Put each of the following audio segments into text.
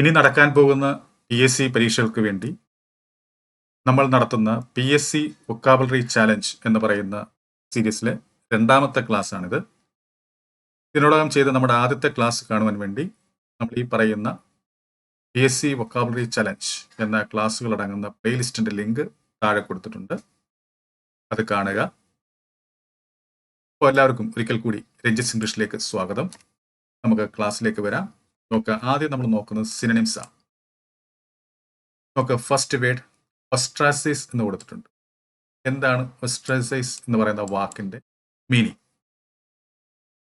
ഇനി നടക്കാൻ പോകുന്ന പി എസ് സി പരീക്ഷകൾക്ക് വേണ്ടി നമ്മൾ നടത്തുന്ന P S C vocabulary challenge എന്ന് പറയുന്ന സീരീസിലെ രണ്ടാമത്തെ ക്ലാസ്സാണിത്. ഇതിനോടകം ചെയ്ത നമ്മുടെ ആദ്യത്തെ ക്ലാസ് കാണുവാൻ വേണ്ടി നമ്മൾ ഈ പറയുന്ന P S C vocabulary challenge എന്ന ക്ലാസ്സുകൾ അടങ്ങുന്ന പ്ലേലിസ്റ്റിന്റെ ലിങ്ക് താഴെ കൊടുത്തിട്ടുണ്ട്. അത് കാണുക. അപ്പോൾ എല്ലാവർക്കും ഒരിക്കൽ കൂടി രഞ്ജിത് ഇംഗ്ലീഷിലേക്ക് സ്വാഗതം. നമുക്ക് ക്ലാസ്സിലേക്ക് വരാം. നോക്കുക ആദ്യം നമ്മൾ നോക്കുന്നത് സിനനിംസ് ആണ്. നോക്കുക ഫസ്റ്റ് വേർഡ് ഒസ്ട്രാസൈസ് എന്ന് കൊടുത്തിട്ടുണ്ട്. എന്താണ് ഒസ്ട്രാസൈസ് എന്ന് പറയുന്ന വാക്കിന്റെ മീനിങ്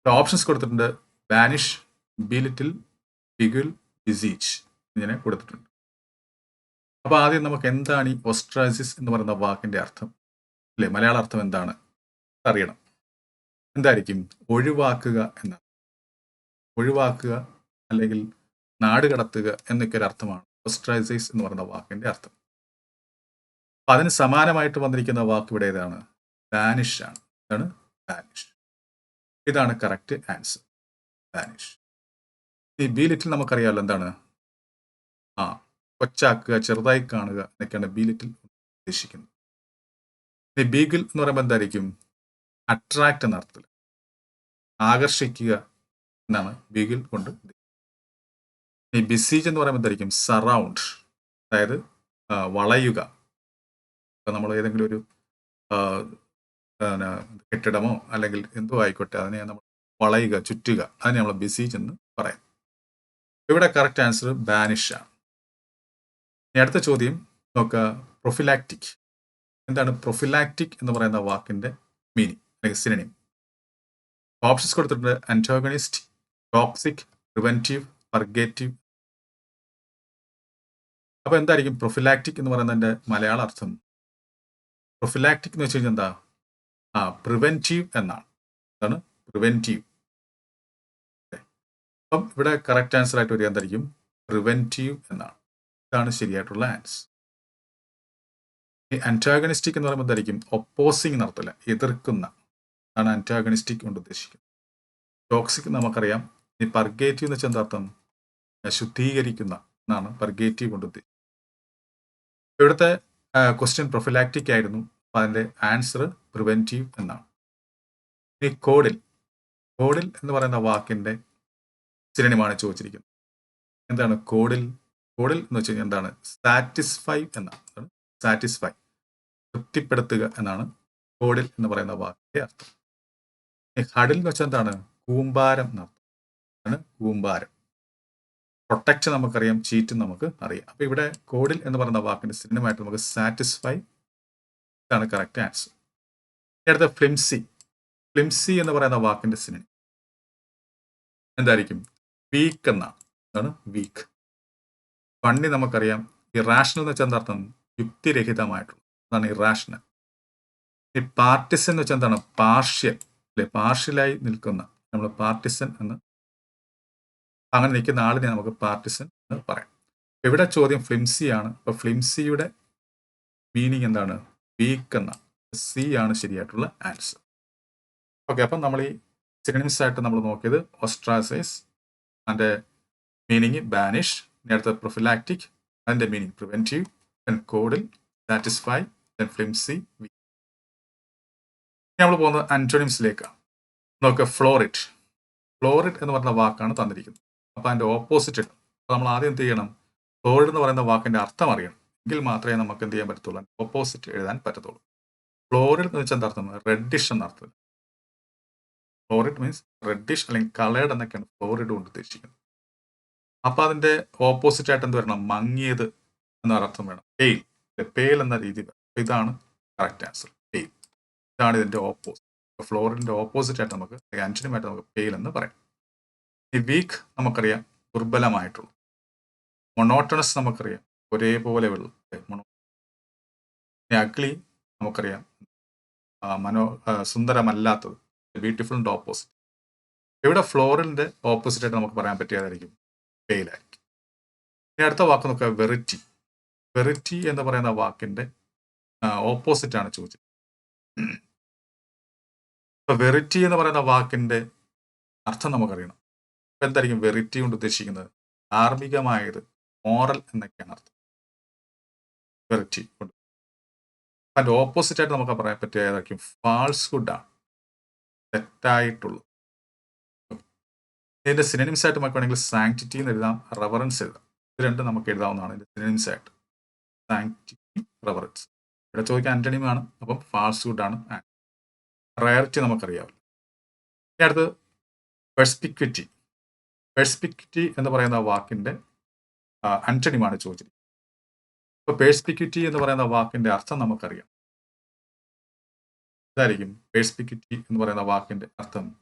ഓപ്ഷൻസ് കൊടുത്തിട്ടുണ്ട് ബാനിഷ് ബിലിറ്റിൽ ബിഗുൽ ബിസീച്ച് ഇങ്ങനെ കൊടുത്തിട്ടുണ്ട്. അപ്പൊ ആദ്യം നമുക്ക് എന്താണ് ഈ ഒസ്ട്രാസിസ് എന്ന് പറയുന്ന വാക്കിന്റെ അർത്ഥം? അല്ലെ? മലയാള അർത്ഥം എന്താണ്? അറിയണം. എന്തായിരിക്കും? ഒഴിവാക്കുക എന്നാണ്. ഒഴിവാക്കുക അല്ലെങ്കിൽ നാട് കടത്തുക എന്നൊക്കെ ഒരു അർത്ഥമാണ്. ഓസ്ട്രൈസൈസ് എന്ന് പറയുന്ന വാക്കിന്റെ അർത്ഥം. അപ്പൊ അതിന് സമാനമായിട്ട് വന്നിരിക്കുന്ന വാക്ക് ഇവിടെ ഏതാണ്? ഡാനിഷ് ആണ്. ഇതാണ് ഡാനിഷ് ഇതാണ് കറക്റ്റ് ആൻസർ ഡാനിഷ് ഈ ബി ലിറ്റിൽ നമുക്കറിയാമല്ലോ എന്താണ്? ആ കൊച്ചാക്കുക ചെറുതായി കാണുക എന്നൊക്കെയാണ് ബി ലിറ്റിൽ ഉദ്ദേശിക്കുന്നത്. ഇനി ബീഗിൽ എന്ന് പറയുമ്പോൾ എന്തായിരിക്കും? അട്രാക്ട് എന്ന അർത്ഥത്തിൽ ആകർഷിക്കുക എന്നാണ് ബീഗിൽ കൊണ്ട്. ഈ ബിസീജ് എന്ന് പറയുമ്പോൾ എന്തായിരിക്കും? സറൗണ്ട് അതായത് വളയുക. ഇപ്പം നമ്മൾ ഏതെങ്കിലും ഒരു കെട്ടിടമോ അല്ലെങ്കിൽ എന്തോ ആയിക്കോട്ടെ അതിനെ നമ്മൾ വളയുക ചുറ്റുക. അതിനെ നമ്മൾ ബിസീജ് എന്ന് പറയാം. ഇവിടെ കറക്റ്റ് ആൻസർ ബാനിഷ് ആണ്. ഇനി അടുത്ത ചോദ്യം നോക്കുക പ്രൊഫിലാക്റ്റിക് എന്താണ് പ്രൊഫിലാക്റ്റിക് എന്ന് പറയുന്ന വാക്കിന്റെ മീനിങ് അല്ലെങ്കിൽ സിനിമ ഓപ്ഷൻസ് കൊടുത്തിട്ടുണ്ട് അന്റോഗണിസ്റ്റ് ടോക്സിക് പ്രിവെന്റീവ് പർഗേറ്റീവ് അപ്പൊ എന്തായിരിക്കും പ്രൊഫിലാക്റ്റിക് എന്ന് പറയുന്നതിന്റെ മലയാള അർത്ഥം? പ്രൊഫിലാക്റ്റിക് എന്ന് വെച്ച് കഴിഞ്ഞാൽ എന്താ? ആ പ്രിവെന്റീവ് എന്നാണ്. അതാണ് പ്രിവെന്റീവ് അപ്പം ഇവിടെ കറക്റ്റ് ആൻസർ ആയിട്ട് വരിക എന്തായിരിക്കും? പ്രിവെന്റീവ് എന്നാണ്. ഇതാണ് ശരിയായിട്ടുള്ള ആൻസർ ഈ എന്ന് പറയുമ്പോൾ എന്തായിരിക്കും? ഒപ്പോസിങ് നടത്തില്ല എതിർക്കുന്ന. ആണ് അന്റാഗണിസ്റ്റിക് കൊണ്ട് ഉദ്ദേശിക്കുന്നത്. ടോക്സിക് നമുക്കറിയാം. ഇനി പർഗേറ്റീവ് എന്ന് വെച്ചാൽ എന്താർത്ഥം ശുദ്ധീകരിക്കുന്ന എന്നാണ്. പർഗേറ്റീവ് കൊണ്ട് ഉദ്ദേശിക്കുന്നത്. ഇവിടുത്തെ ക്വസ്റ്റ്യൻ പ്രൊഫിലാക്റ്റിക് ആയിരുന്നു. അപ്പൊ അതിന്റെ ആൻസർ പ്രിവെന്റീവ് എന്നാണ്. ഇനി കോഡിൽ കോഡിൽ എന്ന് പറയുന്ന വാക്കിന്റെ സിനിമയാണ് ചോദിച്ചിരിക്കുന്നത്. എന്താണ് കോഡിൽ കോഡിൽ എന്ന് വെച്ച് കഴിഞ്ഞാൽ എന്താണ്? സാറ്റിസ്ഫൈ എന്നാണ്. സാറ്റിസ്ഫൈ തൃപ്തിപ്പെടുത്തുക എന്നാണ് കോഡിൽ എന്ന് പറയുന്ന വാക്കിന്റെ അർത്ഥം. ഹഡിൽ എന്ന് വെച്ചാൽ എന്താണ്? കൂമ്പാരം എന്നർത്ഥം കൂമ്പാരം. പ്രൊട്ടക്റ്റ് നമുക്കറിയാം ചീറ്റ് നമുക്ക് അറിയാം. അപ്പൊ ഇവിടെ കോഡിൽ എന്ന് പറയുന്ന വാക്കിന്റെ സിനിമയായിട്ട് നമുക്ക് സാറ്റിസ്ഫൈ ഇതാണ് കറക്റ്റ് ആൻസർ അടുത്ത ഫ്ലിംസി ഫ്ലിംസി എന്ന് പറയുന്ന വാക്കിന്റെ സിനിമ എന്തായിരിക്കും? വീക്ക് എന്നാണ്. വീക്ക് ഫണ്ണി നമുക്കറിയാം ഇറാഷണൽ എന്ന് വെച്ചാൽ എന്താർത്ഥം? യുക്തിരഹിതമായിട്ടുള്ള. അതാണ് ഇറാഷണൽ ഈ പാർട്ടിസൻ എന്ന് വെച്ചാൽ എന്താണ്? പാർഷ്യൽ അല്ലെ? പാർഷ്യലായി നിൽക്കുന്ന. നമ്മൾ പാർട്ടിസൻ എന്ന് അങ്ങനെ നിൽക്കുന്ന ആളിനെ നമുക്ക് പാർട്ടിസൺ എന്ന് പറയാം. ഇവിടെ ചോദ്യം ഫ്ലിംസി ആണ്. അപ്പൊ ഫ്ലിംസിയുടെ മീനിങ് എന്താണ്? വീക്ക് എന്ന. സി ആണ് ശരിയായിട്ടുള്ള ആൻസർ ഓക്കെ അപ്പം നമ്മൾ ഈ സിനിമസ് ആയിട്ട് നമ്മൾ നോക്കിയത് ഓസ്ട്രാസൈസ് അതിന്റെ മീനിങ് ബാനിഷ് നേരത്തെ പ്രൊഫിലാക്റ്റിക് അതിന്റെ meaning preventive then coddle satisfy then flimsy നമ്മൾ പോകുന്നത് ആന്റോണിംസിലേക്കാണ് നോക്കുക ഫ്ലോറിറ്റ് ഫ്ലോറിറ്റ് എന്ന് പറഞ്ഞ വാക്കാണ് തന്നിരിക്കുന്നത്. അപ്പൊ അതിന്റെ ഓപ്പോസിറ്റ് അപ്പോൾ നമ്മൾ ആദ്യം എന്ത് ചെയ്യണം? ഫ്ലോറിഡ് എന്ന് പറയുന്ന വാക്കിന്റെ അർത്ഥം അറിയണം. എങ്കിൽ മാത്രമേ നമുക്ക് എന്ത് ചെയ്യാൻ പറ്റത്തുള്ളൂ? ഓപ്പോസിറ്റ് എഴുതാൻ പറ്റത്തുള്ളൂ. ഫ്ലോറിഡ് എന്ന് വെച്ചാൽ എന്താ അർത്ഥം? റെഡിഷ് എന്ന അർത്ഥം. ഫ്ലോറിഡ് മീൻസ് റെഡിഷ് അല്ലെങ്കിൽ കളേഡ് എന്നൊക്കെയാണ് ഫ്ലോറിഡ് കൊണ്ട് ഉദ്ദേശിക്കുന്നത്. അപ്പോൾ അതിന്റെ ഓപ്പോസിറ്റ് ആയിട്ട് എന്ത് വരണം? മങ്ങിയത് എന്ന അർത്ഥം വേണം. പെയിൽ പെയിൽ എന്ന രീതി ഇതാണ് കറക്റ്റ് ആൻസർ പെയിൽ ഇതാണ് ഇതിന്റെ ഓപ്പോസിറ്റ് ഫ്ലോറിന്റെ ഓപ്പോസിറ്റ് ആയിട്ട് നമുക്ക് അഞ്ചിനുമായിട്ട് നമുക്ക് പെയിൽ എന്ന് പറയാം. ഈ വീക്ക് നമുക്കറിയാം ദുർബലമായിട്ടുള്ള. മൊണോട്ടണസ് നമുക്കറിയാം ഒരേപോലെ മൊണോ അഗ്ലി നമുക്കറിയാം. മനോ സുന്ദരമല്ലാത്തത് ബ്യൂട്ടിഫുൾ ആൻഡ് ഓപ്പോസിറ്റ് ഇവിടെ ഫ്ലോറിന്റെ ഓപ്പോസിറ്റ് ആയിട്ട് നമുക്ക് പറയാൻ പറ്റിയതായിരിക്കും പെയിലായിരിക്കും ഇനി അടുത്ത വാക്ക് നോക്കുക വെറിറ്റി വെറിറ്റി എന്ന് പറയുന്ന വാക്കിന്റെ ഓപ്പോസിറ്റ് ആണ് ചോദിച്ചത്. ഇപ്പൊ വെറിറ്റി എന്ന് പറയുന്ന വാക്കിന്റെ അർത്ഥം നമുക്കറിയണം. എന്തായിരിക്കും വെറിറ്റി കൊണ്ട് ഉദ്ദേശിക്കുന്നത്? ധാർമ്മികമായത് മോറൽ എന്നൊക്കെയാണ് അർത്ഥം. വെറിറ്റി കൊണ്ട്. അതിന്റെ ഓപ്പോസിറ്റ് ആയിട്ട് നമുക്ക് പറയാൻ പറ്റിയ ഏതായിരിക്കും? ഫാൾസ്ഹുഡാണ് തെറ്റായിട്ടുള്ളത്. ഇതിന്റെ സിനിമിസ് ആയിട്ട് നമുക്ക് വേണമെങ്കിൽ സാങ്ക്ടിറ്റി എന്ന് എഴുതാം റെവറൻസ് എഴുതാം. ഇത് രണ്ടും നമുക്ക് എഴുതാവുന്നതാണ് ഇതിന്റെ സിനിമിസ് ആയിട്ട്. സാങ്ക്ടിറ്റി റെവറൻസ് ഇവിടെ ചോദിക്കാൻ ആന്റണിയുമാണ് അപ്പം ഫാൾസ്ഹുഡാണ് റയറിറ്റി നമുക്കറിയാവില്ല അടുത്ത് പെർസ്പിക്വിറ്റി പെർസ്പിക്വിറ്റി എന്ന് പറയുന്ന വാക്കിന്റെ അഞ്ചണിമാണ് ചോദിച്ചിരിക്കുന്നത്. അപ്പോൾ പേഴ്സ്പിക്വിറ്റി എന്ന് പറയുന്ന വാക്കിന്റെ അർത്ഥം നമുക്കറിയാം. ഇതായിരിക്കും പേഴ്സ്പിക്വിറ്റി എന്ന് പറയുന്ന വാക്കിന്റെ അർത്ഥം.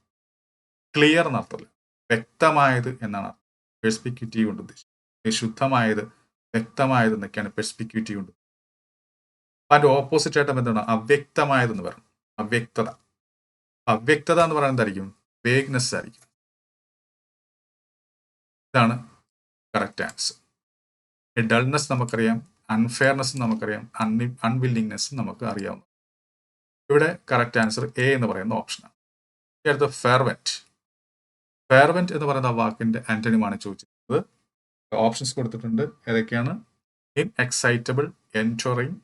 ക്ലിയർ എന്നർത്ഥമല്ല വ്യക്തമായത് എന്നാണ് അർത്ഥം. പെർസ്പിക്വിറ്റി കൊണ്ട് ഉദ്ദേശിക്കുന്നത്. ശുദ്ധമായത് വ്യക്തമായത് എന്നൊക്കെയാണ് പെർസ്പിക്യൂറ്റി കൊണ്ട് അതിന്റെ ഓപ്പോസിറ്റ് ആയിട്ട് എന്താണ്? അവ്യക്തമായതെന്ന് പറയണം അവ്യക്തത. അവ്യക്തത എന്ന് പറയുന്നത് എന്തായിരിക്കും? വേഗ്നെസ് ആയിരിക്കും. ഇതാണ് കറക്റ്റ് ആൻസർ ഡൾനെസ് നമുക്കറിയാം അൺഫെയർനെസ് നമുക്കറിയാം അൺവി അൺവില്ലിങ്നെസ് നമുക്ക് അറിയാവുന്നു ഇവിടെ കറക്റ്റ് ആൻസർ എ എന്ന് പറയുന്ന ഓപ്ഷനാണ് അടുത്ത ഫെയർവെന്റ് ഫെയർവെന്റ് എന്ന് പറയുന്ന വാക്കിന്റെ ആന്റണിയുമാണ് ചോദിച്ചിരിക്കുന്നത്. ഓപ്ഷൻസ് കൊടുത്തിട്ടുണ്ട്. ഏതൊക്കെയാണ്? Inexcitable enduring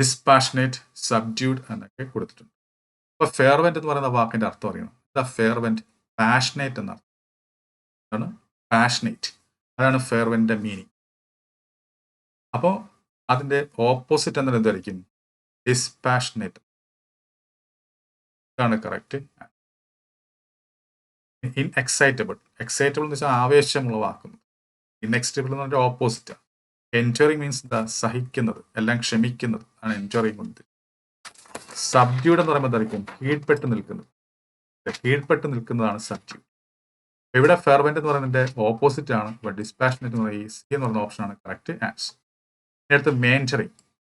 dispassionate subdued എന്നൊക്കെ കൊടുത്തിട്ടുണ്ട്. അപ്പോൾ ഫെയർവെന്റ് എന്ന് പറയുന്ന വാക്കിന്റെ അർത്ഥം അറിയണം. ദ ഫെയർവെന്റ് പാഷനേറ്റ് എന്ന അതാണ് പാഷനേറ്റ് അതാണ് ഫെയർവെന്റെ മീനിങ് അപ്പോൾ അതിന്റെ ഓപ്പോസിറ്റ് എന്നാൽ എന്തായിരിക്കും ഡിസ്പാഷനേറ്റ് ഇതാണ് കറക്റ്റ് ഇൻ എക്സൈറ്റബിൾ എക്സൈറ്റബിൾ എന്ന് വെച്ചാൽ ആവേശമുള്ള വാക്കുന്നത് ഇൻഎക്സൈറ്റബിൾ എന്ന് പറഞ്ഞാൽ ഓപ്പോസിറ്റ് എൻജോറിങ് മീൻസ് എന്താ? സഹിക്കുന്നത് എല്ലാം ക്ഷമിക്കുന്നത് ആണ് എൻജോറിങ് കൊണ്ട് സബ്ഡ്യൂഡ് എന്ന് പറയുമ്പോൾ എന്തായിരിക്കും? കീഴ്പെട്ട് നിൽക്കുന്നത്. കീഴ്പെട്ട് നിൽക്കുന്നതാണ് സബ്ഡ്യൂഡ്. ഇവിടെ ഫെയർവെന്റ് എന്ന് പറയുന്നതിന്റെ ഓപ്പോസിറ്റ് ആണ് ഇവിടെ ഡിസ്പാഷനേറ്റ് എന്ന് ഈ സി എന്ന് പറയുന്ന ഓപ്ഷനാണ് കറക്റ്റ് ആൻസർ അടുത്ത് മേന്ററിങ്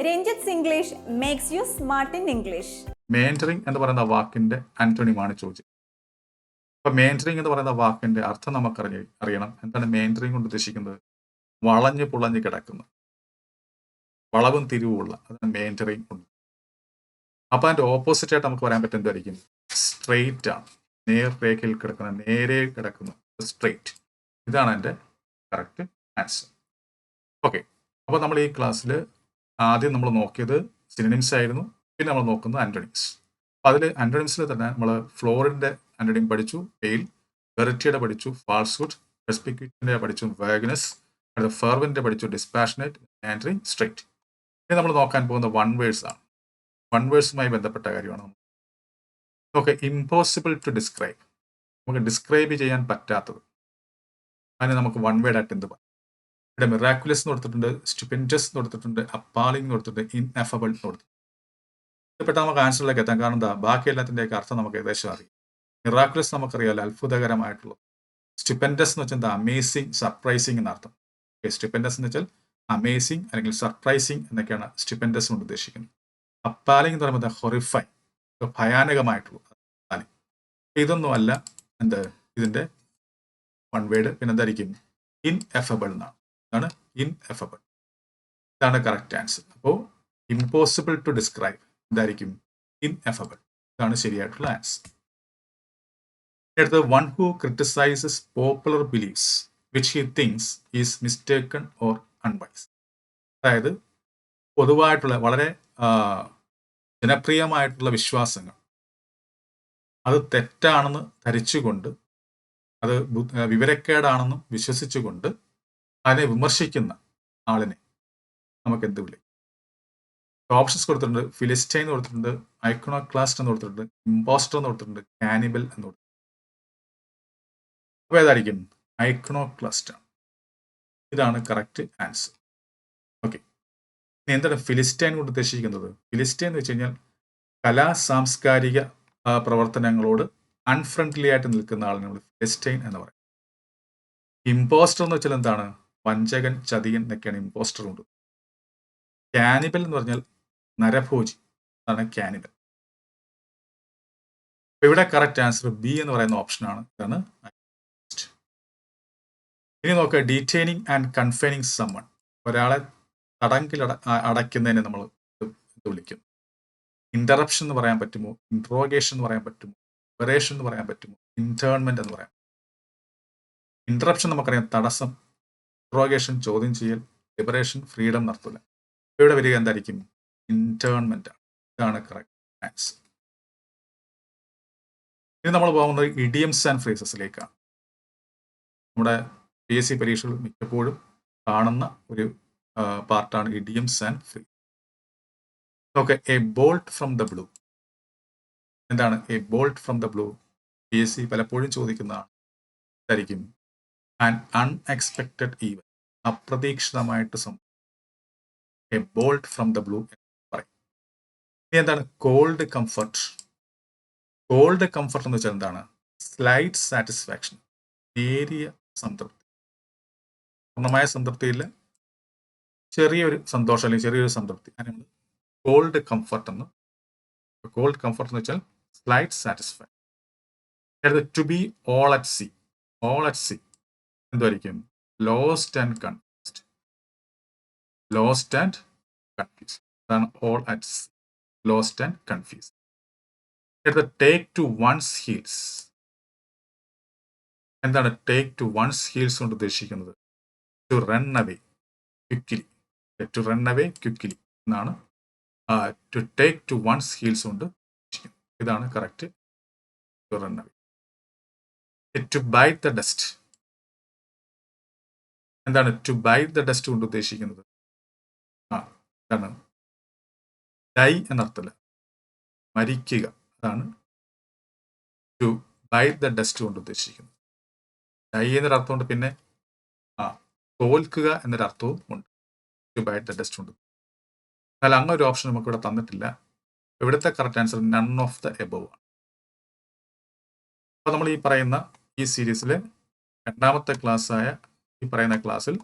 Ranjith English makes you smart in English mentoring എന്ന് പറയുന്ന വാക്കിന്റെ ആന്റണിയുമാണ് ചോദിച്ചത് അപ്പൊ മേന്ററിങ് എന്ന് പറയുന്ന വാക്കിന്റെ അർത്ഥം നമുക്ക് അറിഞ്ഞ അറിയണം. എന്താണ് മേന്ററിങ് കൊണ്ട് ഉദ്ദേശിക്കുന്നത്? വളഞ്ഞു പുളഞ്ഞു കിടക്കുന്നു. വളവും തിരിവുമുള്ള അതാണ് മേന്ററിങ് ഉണ്ട് അപ്പൊ അതിന്റെ ഓപ്പോസിറ്റ് ആയിട്ട് നമുക്ക് പറയാൻ പറ്റും എന്തായിരിക്കും? സ്ട്രെയിറ്റ് ആണ്. നേർ രേഖയിൽ കിടക്കുന്ന നേരെ കിടക്കുന്നു. സ്ട്രെയിറ്റ് ഇതാണ് എന്റെ കറക്റ്റ് ആൻസർ ഓക്കെ അപ്പോൾ നമ്മൾ ഈ ക്ലാസ്സിൽ ആദ്യം നമ്മൾ നോക്കിയത് സിനിമിംസ് ആയിരുന്നു. പിന്നെ നമ്മൾ നോക്കുന്നത് ആന്റണിംസ് അപ്പൊ അതിൽ ആന്റണിംസിൽ തന്നെ നമ്മൾ ഫ്ലോറിന്റെ ആന്റണിം പഠിച്ചു പെയിൽ വെറിറ്റിയുടെ പഠിച്ചു ഫാൾസ്ഹുഡ് പെർസ്പിക്യൂറ്റിന്റെ പഠിച്ചു വേഗനസ് അടുത്ത ഫെർവിന്റെ പഠിച്ചു ഡിസ്പാഷനേറ്റ് ആൻഡറിങ് സ്ട്രൈറ്റ് ഇനി നമ്മൾ നോക്കാൻ പോകുന്ന വൺ വേഴ്സ് ആണ്. വൺ വേഴ്സുമായി ബന്ധപ്പെട്ട കാര്യമാണ്. ഓക്കെ ഇമ്പോസിബിൾ ടു ഡിസ്ക്രൈബ് നമുക്ക് ഡിസ്ക്രൈബ് ചെയ്യാൻ പറ്റാത്തത്. അതിന് നമുക്ക് വൺ വേഡ് ആയിട്ട് എന്ത് പറയാം? ഇവിടെ മിറാക്കുലസ് എന്ന് കൊടുത്തിട്ടുണ്ട് സ്റ്റുപെൻഡസ് എന്ന് കൊടുത്തിട്ടുണ്ട് അപ്പാളിംഗ് എന്ന് കൊടുത്തിട്ടുണ്ട് ഇൻഎഫബിൾ എന്ന് കൊടുത്തിട്ടുണ്ട്. പെട്ടെന്ന് നമുക്ക് ആൻസറിലേക്ക് എത്താം. കാരണം എന്താ? ബാക്കി എല്ലാത്തിന്റെയൊക്കെ അർത്ഥം നമുക്ക് ഏകദേശം അറിയാം. മിറാക്കുലസ് നമുക്കറിയാലോ അത്ഭുതകരമായിട്ടുള്ളത്. സ്റ്റുപെൻഡസ് എന്ന് വെച്ചാൽ എന്താ? അമേസിങ് സർപ്രൈസിങ് എന്നർത്ഥം സ്റ്റുപെൻഡസ് എന്ന് വെച്ചാൽ അമേസിങ് അല്ലെങ്കിൽ സർപ്രൈസിങ് എന്നൊക്കെയാണ് സ്റ്റുപെൻഡസ് കൊണ്ട് ഉദ്ദേശിക്കുന്നത്. അപ്പാലിംഗ് എന്ന് പറയുമ്പോൾ ഹൊറിഫൈ ഭയാനകമായിട്ടുള്ളത് ഇതൊന്നും അല്ല എന്ത് ഇതിന്റെ വൺ വേഡ് പിന്നെ എന്തായിരിക്കും ഇൻ എഫബിൾ എന്നാണ്. ഇതാണ് ഇൻ ഇതാണ് കറക്റ്റ് ആൻസർ അപ്പോൾ ഇമ്പോസിബിൾ ടു ഡിസ്ക്രൈബ് എന്തായിരിക്കും? ഇൻ ഇതാണ് ശരിയായിട്ടുള്ള ആൻസർ അടുത്തത് one who criticizes popular beliefs which he thinks is mistaken or unwise അതായത് പൊതുവായിട്ടുള്ള വളരെ ജനപ്രിയമായിട്ടുള്ള വിശ്വാസങ്ങൾ. അത് തെറ്റാണെന്ന് ധരിച്ചുകൊണ്ട് അത് വിവരക്കേടാണെന്നും വിശ്വസിച്ചുകൊണ്ട് അതിനെ വിമർശിക്കുന്ന ആളിനെ നമുക്ക് എന്ത് വിളിക്കും ഓപ്ഷൻസ് കൊടുത്തിട്ടുണ്ട്. ഫിലിസ്റ്റൈൻ എന്ന് കൊടുത്തിട്ടുണ്ട്. ഐക്കണോക്ലാസ്റ്റ് എന്ന് കൊടുത്തിട്ടുണ്ട്. ഇമ്പോസ്റ്റർ എന്ന് കൊടുത്തിട്ടുണ്ട്. കാനിബൽ എന്ന് കൊടുത്തിട്ടുണ്ട്. അപ്പോൾ ഏതായിരിക്കും? ഐക്കണോക്ലാസ്റ്റ് ആണ്. ഇതാണ് കറക്റ്റ് ആൻസർ ഓക്കെ ഇനി എന്താണ് ഫിലിസ്റ്റൈൻ കൊണ്ട് ഉദ്ദേശിക്കുന്നത്? ഫിലിസ്റ്റൈൻ എന്ന് വെച്ച് കഴിഞ്ഞാൽ കലാ സാംസ്കാരിക പ്രവർത്തനങ്ങളോട് അൺഫ്രണ്ട്ലി ആയിട്ട് നിൽക്കുന്ന ആളിനെ നമ്മൾ ഫിലിസ്റ്റൈൻ എന്ന് പറയും. ഇമ്പോസ്റ്റർ എന്ന് വെച്ചാൽ എന്താണ്? വഞ്ചകൻ ചതിയൻ എന്നൊക്കെയാണ് ഇമ്പോസ്റ്റർ കൊണ്ട് കാനിബൽ എന്ന് പറഞ്ഞാൽ നരഭോജി അതാണ് കാനിബൽ ഇവിടെ കറക്റ്റ് ആൻസർ ബി എന്ന് പറയുന്ന ഓപ്ഷനാണ് ഇതാണ് ഇനി നോക്കുക ഡീറ്റെയിനിങ് ആൻഡ് കൺഫൈനിങ് സമ്മൺ ഒരാളെ തടങ്കിൽ അടയ്ക്കുന്നതിനെ നമ്മൾ എന്ത് വിളിക്കും. ഇന്ററപ്ഷൻ എന്ന് പറയാൻ പറ്റുമോ? ഇൻട്രോഗേഷൻ എന്ന് പറയാൻ പറ്റുമോ? ഓപ്പറേഷൻ എന്ന് പറയാൻ പറ്റുമോ? ഇന്റേൺമെന്റ് എന്ന് പറയാം ഇന്ററപ്ഷൻ നമുക്കറിയാം തടസ്സം ഇൻട്രോഗേഷൻ ചോദ്യം ചെയ്യൽ ലിബറേഷൻ ഫ്രീഡം നടത്തൂല. ഇവിടെ വരിക എന്തായിരിക്കും? ഇന്റേൺമെന്റ് ഇതാണ് കറക്റ്റ് ആൻസർ ഇനി നമ്മൾ പോകുന്നത് ഇഡിയംസ് ആൻഡ് ഫ്രേസസിലേക്കാണ് നമ്മുടെ പി എസ് സി പരീക്ഷകൾ മിക്കപ്പോഴും കാണുന്ന ഒരു പാർട്ടാണ് idioms and free okay a bolt from the blue എന്താണ്? A bolt from the blue P S C പലപ്പോഴും ചോദിക്കുന്നതാണ്. ഇതായിരിക്കും ആൻഡ് അൺഎക്സ്പെക്റ്റഡ് ഈവൻ അപ്രതീക്ഷിതമായിട്ട് സംഭവിക്കും a bold from the blue പറയും. ഇനി എന്താണ്? കോൾഡ് കംഫർട്ട് കോൾഡ് കംഫർട്ട് എന്ന് വെച്ചാൽ എന്താണ്? സ്ലൈറ്റ് സാറ്റിസ്ഫാക്ഷൻ നേരിയ സംതൃപ്തി. പൂർണമായ സംതൃപ്തിയില്ല. ചെറിയൊരു സന്തോഷം അല്ലെങ്കിൽ ചെറിയൊരു സംതൃപ്തി. അതിനാണ് കോൾഡ് കംഫർട്ട് എന്ന് കോൾഡ് കംഫർട്ട് എന്ന് വെച്ചാൽ slight satisfaction to be all at sea all at sea എന്തായിരിക്കും lost and confused lost and confused അതാണ് all at sea lost and confused അടുത്ത ടേക്ക് ടു വൺസ് ഹീൽസ് എന്താണ് ടേക്ക് ടു വൺസ് ഹീൽസ് കൊണ്ട് ഉദ്ദേശിക്കുന്നത്? To run away quickly to run away quickly എന്നാണ് to take to one's heels കൊണ്ട് ഉദ്ദേശിക്കുന്നത്. ഇതാണ് correct to run away to bite the dust എന്താണ് to bite the dust കൊണ്ട് ഉദ്ദേശിക്കുന്നത്? ആ എന്താണ് ഡൈ എന്നർത്ഥമല്ല. മരിക്കുക. അതാണ് ടു ബൈ ദ ഡസ്റ്റ് കൊണ്ട് ഉദ്ദേശിക്കുന്നത്. ഡൈ എന്നൊരു അർത്ഥമുണ്ട് പിന്നെ ആ തോൽക്കുക എന്നൊരു അർത്ഥവും ഉണ്ട്. ടു ബൈ ദ ഡസ്റ്റ് കൊണ്ട്. എന്നാൽ അങ്ങനെ ഒരു ഓപ്ഷൻ നമുക്ക് ഇവിടെ തന്നിട്ടില്ല. ഇവിടുത്തെ correct answer none of the above ആണ്. അപ്പോൾ നമ്മൾ ഈ പറയുന്ന ഈ സീരീസിലെ രണ്ടാമത്തെ ക്ലാസ്സായ ഈ പറയുന്ന ക്ലാസ്സിൽ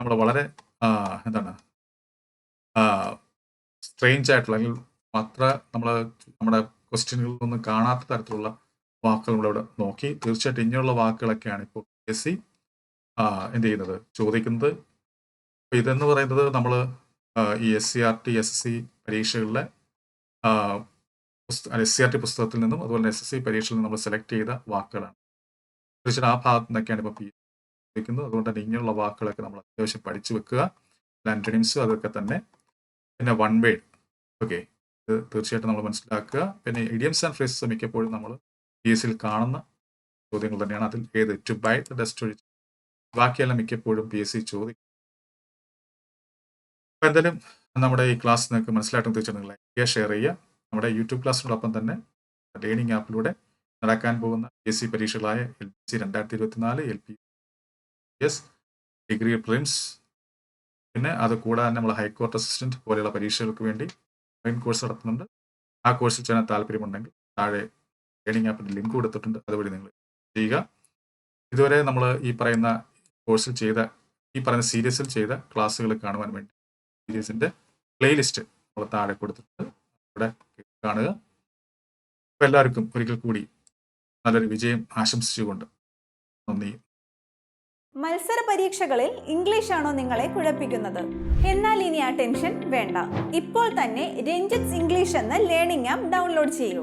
നമ്മൾ വളരെ എന്താണ് സ്ട്രെയിഞ്ച് ആയിട്ടുള്ള അല്ലെങ്കിൽ അത്ര നമ്മൾ നമ്മുടെ ക്വസ്റ്റ്യനുകളിലൊന്നും കാണാത്ത തരത്തിലുള്ള വാക്കുകൾ നമ്മളിവിടെ നോക്കി. തീർച്ചയായിട്ടും ഇങ്ങനെയുള്ള വാക്കുകളൊക്കെയാണ് ഇപ്പോൾ പി എസ് സി എന്ത് ചെയ്യുന്നത്? ചോദിക്കുന്നത്. ഇതെന്ന് പറയുന്നത് നമ്മൾ ഈ S C R T S S C പരീക്ഷകളിലെ S C R T പുസ്തകത്തിൽ നിന്നും അതുപോലെ എസ് എസ് സി പരീക്ഷയിൽ നിന്നും നമ്മൾ സെലക്ട് ചെയ്ത വാക്കുകളാണ്. തീർച്ചയായിട്ടും ആ ഭാഗത്തു നിന്നൊക്കെയാണ് ഇപ്പോൾ പി ചോദിക്കുന്നത് അതുകൊണ്ട് തന്നെ ഇങ്ങനെയുള്ള വാക്കുകളൊക്കെ നമ്മൾ അത്യാവശ്യം പഠിച്ചു വെക്കുക. ആന്റണിംസ് അതൊക്കെ തന്നെ. പിന്നെ വൺ വേഡ് ഓക്കെ ഇത് തീർച്ചയായിട്ടും നമ്മൾ മനസ്സിലാക്കുക. പിന്നെ ഇഡിയംസ് ആൻഡ് ഫ്രേസസ് മിക്കപ്പോഴും നമ്മൾ പി എസ് സിയിൽ കാണുന്ന ചോദ്യങ്ങൾ തന്നെയാണ്. അതിൽ ഏത്? ടു ബൈ ദ ഡസ്റ്റ് ഒഴിച്ച്. ബാക്കിയെല്ലാം മിക്കപ്പോഴും പി എസ് സി ചോദിക്കും. അപ്പോൾ എന്തായാലും നമ്മുടെ ഈ ക്ലാസ് നിങ്ങൾക്ക് മനസ്സിലായിട്ടും തീർച്ചയായിട്ടും ചെയ്യുക ഷെയർ ചെയ്യുക. നമ്മുടെ യൂട്യൂബ് ക്ലാസ്സിനോടൊപ്പം തന്നെ ലേണിംഗ് ആപ്പിലൂടെ നടക്കാൻ പോകുന്ന എസ് സി പരീക്ഷകളായ എൽ പി സി രണ്ടായിരത്തി ഇരുപത്തിനാല് L P S degree prelims പിന്നെ അത് കൂടാതെ നമ്മൾ ഹൈക്കോർട്ട് അസിസ്റ്റന്റ് പോലെയുള്ള പരീക്ഷകൾക്ക് വേണ്ടി ഓൺലൈൻ കോഴ്സ് നടത്തുന്നുണ്ട്. ആ കോഴ്സിൽ ചെയ്യാൻ താല്പര്യമുണ്ടെങ്കിൽ താഴെ ട്രെയിനിങ് ആപ്പിന്റെ ലിങ്ക് കൊടുത്തിട്ടുണ്ട്. അതുവഴി നിങ്ങൾ ചെയ്യുക. ഇതുവരെ നമ്മൾ ഈ പറയുന്ന കോഴ്സിൽ ചെയ്ത ഈ പറയുന്ന സീരീസിൽ ചെയ്ത ക്ലാസ്സുകൾ കാണുവാൻ വേണ്ടി സീരീസിന്റെ പ്ലേലിസ്റ്റ് നമ്മൾ താഴെ കൊടുത്തിട്ടുണ്ട്. അവിടെ കാണുക. അപ്പോൾ എല്ലാവർക്കും ഒരിക്കൽ കൂടി നല്ലൊരു വിജയം ആശംസിച്ചുകൊണ്ട് നന്ദി. മത്സര പരീക്ഷകളിൽ ഇംഗ്ലീഷ് ആണോ നിങ്ങളെ കുഴപ്പിക്കുന്നത്? എന്നാൽ ഇനി ആ ടെൻഷൻ വേണ്ട. ഇപ്പോൾ തന്നെ രഞ്ജിത്സ് ഇംഗ്ലീഷ് എന്ന ലേണിംഗ് ആപ്പ് ഡൗൺലോഡ് ചെയ്യൂ.